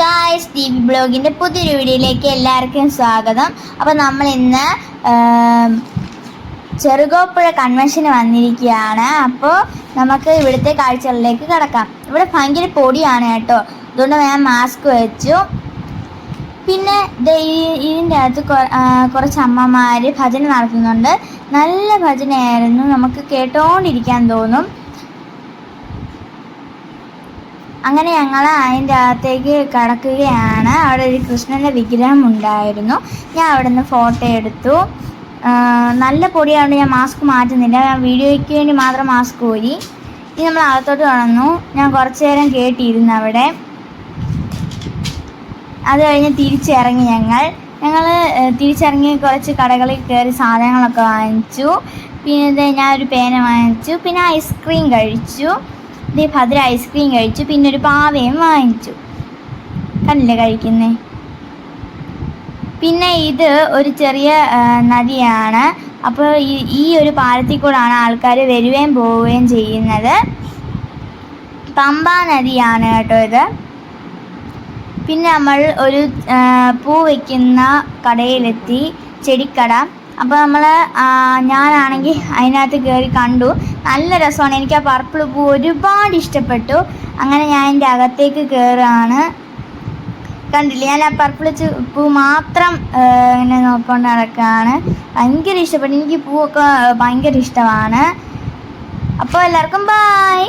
Guys T V ബ്ലോഗിന്റെ പുതിയൊരു വീഡിയോയിലേക്ക് എല്ലാവർക്കും സ്വാഗതം. അപ്പോൾ നമ്മൾ ഇന്ന് ചെറുകോപ്പുഴ കൺവെൻഷന് വന്നിരിക്കുകയാണ്. അപ്പോൾ നമുക്ക് ഇവിടുത്തെ കാഴ്ചകളിലേക്ക് കിടക്കാം. ഇവിടെ ഭയങ്കര പൊടിയാണ് കേട്ടോ. അതുകൊണ്ട് ഞാൻ മാസ്ക് വെച്ചു. പിന്നെ ഇതിന്റെ അകത്ത് കുറച്ച് അമ്മമാർ ഭജന നടത്തുന്നുണ്ട്. നല്ല ഭജനയായിരുന്നു. നമുക്ക് കേട്ടോണ്ടിരിക്കാൻ തോന്നും. അങ്ങനെ ഞങ്ങൾ അതിന്റെ അകത്തേക്ക് കടക്കുകയാണ്. അവിടെ ഒരു കൃഷ്ണന്റെ വിഗ്രഹം ഉണ്ടായിരുന്നു. ഞാൻ അവിടെ നിന്ന് ഫോട്ടോ എടുത്തു നല്ല പൊടിയാണ് ഞാൻ മാസ്ക് മാറ്റുന്നില്ല. ഞാൻ വീഡിയോയ്ക്ക് വേണ്ടി മാത്രം മാസ്ക് കോരി ഇനി നമ്മൾ അകത്തോട്ട് കടന്നു. ഞാൻ കുറച്ച് നേരം കേട്ടിരുന്നു അവിടെ. അത് കഴിഞ്ഞ് തിരിച്ചിറങ്ങി ഞങ്ങൾ. ഞങ്ങൾ തിരിച്ചിറങ്ങി കുറച്ച് കടകളിൽ കയറി സാധനങ്ങളൊക്കെ വാങ്ങിച്ചു. പിന്നെ ഞാൻ ഞാനൊരു പേന വാങ്ങിച്ചു. പിന്നെ ഐസ്ക്രീം കഴിച്ചു. ദേ ഭദ്ര ഐസ്ക്രീം കഴിച്ചു പിന്നെ ഒരു പാവയും വാങ്ങിച്ചു. കണ്ടില്ലേ കഴിക്കുന്നേ? പിന്നെ ഇത് ഒരു ചെറിയ നദിയാണ്. അപ്പോൾ ഈ ഒരു പാലത്തിൽ കൂടാണ് ആൾക്കാർ വരികയും പോവുകയും ചെയ്യുന്നത്. പമ്പ നദിയാണ് കേട്ടോ ഇത്. പിന്നെ നമ്മൾ ഒരു പൂ വയ്ക്കുന്ന കടയിലെത്തി. ചെടിക്കട. അപ്പോൾ നമ്മൾ ഞാനാണെങ്കിൽ അതിനകത്ത് കയറി കണ്ടു. നല്ല രസമാണ്. എനിക്ക് ആ പർപ്പിൾ പൂ ഒരുപാട് ഇഷ്ടപ്പെട്ടു. അങ്ങനെ ഞാൻ എന്റെ അകത്തേക്ക് കയറുകയാണ് കണ്ടില്ല? ഞാൻ ആ പർപ്പിൾ പൂ മാത്രം ഇങ്ങനെ നോക്കൊണ്ട് നടക്കുകയാണ് ഭയങ്കര ഇഷ്ടപ്പെട്ടു. എനിക്ക് പൂവൊക്കെ ഭയങ്കര ഇഷ്ടമാണ്. അപ്പോൾ എല്ലാവർക്കും ബായ്